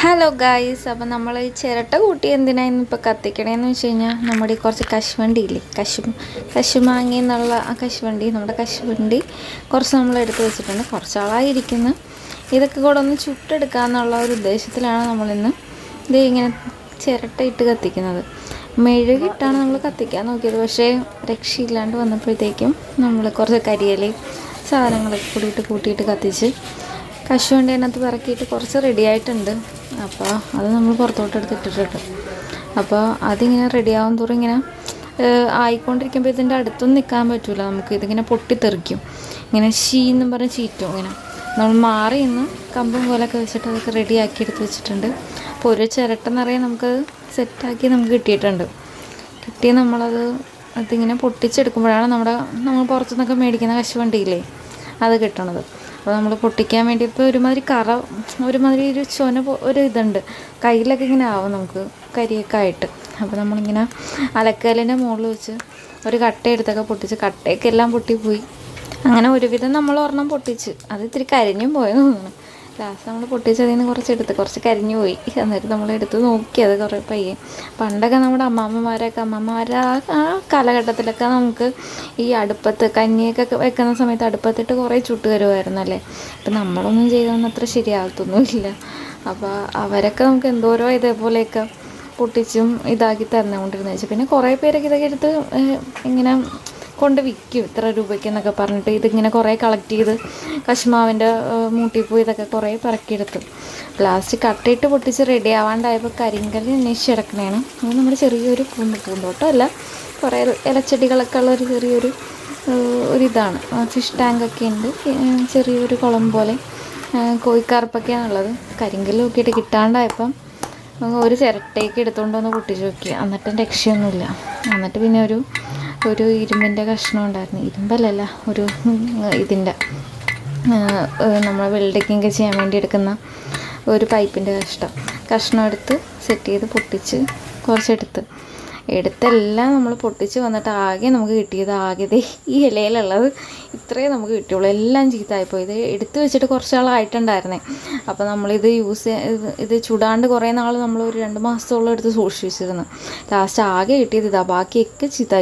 Hello guys അപ്പം നമ്മൾ ഈ ചിരട്ട കൂട്ടി എന്തിനായിരുന്നു ഇപ്പോൾ കത്തിക്കണേന്ന് വെച്ച് കഴിഞ്ഞാൽ നമ്മുടെ കുറച്ച് കശുവണ്ടി ഇല്ലേ? കശു കശുമാങ്ങി എന്നുള്ള ആ കശുവണ്ടി നമ്മുടെ കശുവണ്ടി കുറച്ച് നമ്മൾ എടുത്ത് വെച്ചിട്ടുണ്ട്. കുറച്ചാളായിരിക്കുന്നു ഇതൊക്കെ കൂടെ ഒന്ന് ചുട്ടെടുക്കുക എന്നുള്ള ഒരു ഉദ്ദേശത്തിലാണ് നമ്മളിന്ന് ഇത് ഇങ്ങനെ ചിരട്ട ഇട്ട് കത്തിക്കുന്നത്. മെഴുകിട്ടാണ് നമ്മൾ കത്തിക്കാൻ നോക്കിയത്. പക്ഷേ രക്ഷയില്ലാണ്ട് വന്നപ്പോഴത്തേക്കും നമ്മൾ കുറച്ച് കരിയിലയും സാധനങ്ങളൊക്കെ കൂടിയിട്ട് കൂട്ടിയിട്ട് കത്തിച്ച് കശുവണ്ടി അതിനകത്ത് പറക്കിയിട്ട് കുറച്ച് റെഡി ആയിട്ടുണ്ട്. അപ്പോൾ അത് നമ്മൾ പുറത്തോട്ട് എടുത്തിട്ടിട്ടുണ്ട് അപ്പോൾ അതിങ്ങനെ റെഡിയാവും തോറും ഇങ്ങനെ ആയിക്കൊണ്ടിരിക്കുമ്പോൾ ഇതിന്റെ അടുത്തൊന്നും നിൽക്കാൻ പറ്റില്ല നമുക്ക് ഇതിങ്ങനെ പൊട്ടിത്തെറിക്കും. ഇങ്ങനെ ഷീ എന്നും പറഞ്ഞ് ചീറ്റും ഇങ്ങനെ. നമ്മൾ മാറി നിന്ന് കമ്പും പോലൊക്കെ വെച്ചിട്ട് അതൊക്കെ റെഡിയാക്കി എടുത്ത് വെച്ചിട്ടുണ്ട്. അപ്പോൾ ഒരു ചിരട്ട നിറയെ നമുക്കത് സെറ്റാക്കി നമുക്ക് കിട്ടിയിട്ടുണ്ട്. കിട്ടി നമ്മളത് അതിങ്ങനെ പൊട്ടിച്ചെടുക്കുമ്പോഴാണ് നമ്മുടെ നമ്മൾ പുറത്തുനിന്നൊക്കെ മേടിക്കുന്ന കശുവണ്ടിയില്ലേ അത് കിട്ടണത്. അപ്പോൾ നമ്മൾ പൊട്ടിക്കാൻ വേണ്ടി ഇപ്പോൾ ഒരുമാതിരി കറ ഒരുമാതിരി ഒരു ചൊന ഒരു ഇതുണ്ട്. കയ്യിലൊക്കെ ഇങ്ങനെ ആവും നമുക്ക് കരിയൊക്കെ ആയിട്ട്. അപ്പോൾ നമ്മളിങ്ങനെ അലക്കലിന്റെ മുകളിൽ വെച്ച് ഒരു കട്ട എടുത്തൊക്കെ പൊട്ടിച്ച് കട്ടയൊക്കെ എല്ലാം പൊട്ടിപ്പോയി. അങ്ങനെ ഒരുവിധം നമ്മൾ ഒരെണ്ണം പൊട്ടിച്ച്. അത് ഇത്തിരി കരിഞ്ഞും പോയെന്ന് തോന്നുന്നു. ലാസ്റ്റ് നമ്മൾ പൊട്ടിച്ചതിൽ നിന്ന് കുറച്ച് എടുത്ത് കുറച്ച് കരിഞ്ഞു പോയി. എന്നിട്ട് നമ്മൾ എടുത്ത് നോക്കി അത് കുറേ പയ്യെ. പണ്ടൊക്കെ നമ്മുടെ അമ്മാമ്മമാരൊക്കെ അമ്മമാരെ ആ കാലഘട്ടത്തിലൊക്കെ നമുക്ക് ഈ അടുപ്പത്ത് കഞ്ഞിയൊക്കെ വെക്കുന്ന സമയത്ത് അടുപ്പത്തിട്ട് കുറേ ചുട്ട് വരുമായിരുന്നല്ലേ അപ്പം നമ്മളൊന്നും ചെയ്തൊന്നും അത്ര ശരിയാകത്തൊന്നുമില്ല. അപ്പോൾ അവരൊക്കെ നമുക്ക് എന്തോരോ ഇതേപോലെയൊക്കെ പൊട്ടിച്ചും ഇതാക്കി തന്നുകൊണ്ടിരുന്നു വെച്ചാൽ പിന്നെ കുറേ പേരൊക്കെ ഇതൊക്കെ എടുത്ത് ഇങ്ങനെ കൊണ്ട് വിൽക്കും ഇത്ര രൂപയ്ക്ക് എന്നൊക്കെ പറഞ്ഞിട്ട് ഇതിങ്ങനെ കുറേ കളക്ട് ചെയ്ത് കശുമാവിന്റെ മൂട്ടിപ്പൂ ഇതൊക്കെ കുറേ പറക്കിയെടുത്തു. ലാസ്റ്റ് കട്ടയിട്ട് പൊട്ടിച്ച് റെഡി ആവാണ്ടായപ്പോൾ കരിങ്കല്ല് അന്വേഷിച്ച് കിടക്കണേണ്. അത് നമ്മുടെ ചെറിയൊരു പൂന്ത് പൂന്തോട്ടം അല്ല കുറേ ഇലച്ചെടികളൊക്കെ ഉള്ള ഒരു ചെറിയൊരു ഒരിതാണ്. ഫിഷ് ടാങ്കൊക്കെ ഉണ്ട് ചെറിയൊരു കുളം പോലെ കോഴിക്കാർപ്പൊക്കെയാണുള്ളത്. കരിങ്കല്ല് നോക്കിയിട്ട് കിട്ടാണ്ടായപ്പം ഒരു ചിരട്ടയൊക്കെ എടുത്തുകൊണ്ട് വന്ന് പൊട്ടിച്ച് നോക്കി എന്നിട്ടും രക്ഷയൊന്നുമില്ല. എന്നിട്ട് പിന്നെ ഒരു ഒരു ഇരുമ്പിന്റെ കഷ്ണം ഉണ്ടായിരുന്നു. ഇരുമ്പല്ലല്ല ഒരു ഇതിന്റെ നമ്മൾ വെൽഡിങ്ങൊക്കെ ചെയ്യാൻ വേണ്ടി എടുക്കുന്ന ഒരു പൈപ്പിന്റെ കഷ്ണം. കഷ്ണം എടുത്ത് സെറ്റ് ചെയ്ത് പൊട്ടിച്ച് കുറച്ചെടുത്ത്. എടുത്തെല്ലാം നമ്മൾ പൊട്ടിച്ച് വന്നിട്ട് ആകെ നമുക്ക് കിട്ടിയത് ആകെ ഈ ഇലയിലുള്ളത് ഇത്രയേ നമുക്ക് കിട്ടിയുള്ളൂ. എല്ലാം ചീത്തയായിപ്പോയി ഇത് എടുത്ത് വെച്ചിട്ട് കുറച്ച് നാളായിട്ടുണ്ടായിരുന്നേ. അപ്പോൾ നമ്മളിത് യൂസ് ഇത് ചുടാണ്ട് കുറേ നാൾ നമ്മൾ ഒരു രണ്ട് മാസത്തോളം എടുത്ത് സൂക്ഷിച്ചിരുന്നു. ലാസ്റ്റ് ആകെ കിട്ടിയത് ഇതാ. ബാക്കിയൊക്കെ ചീത്ത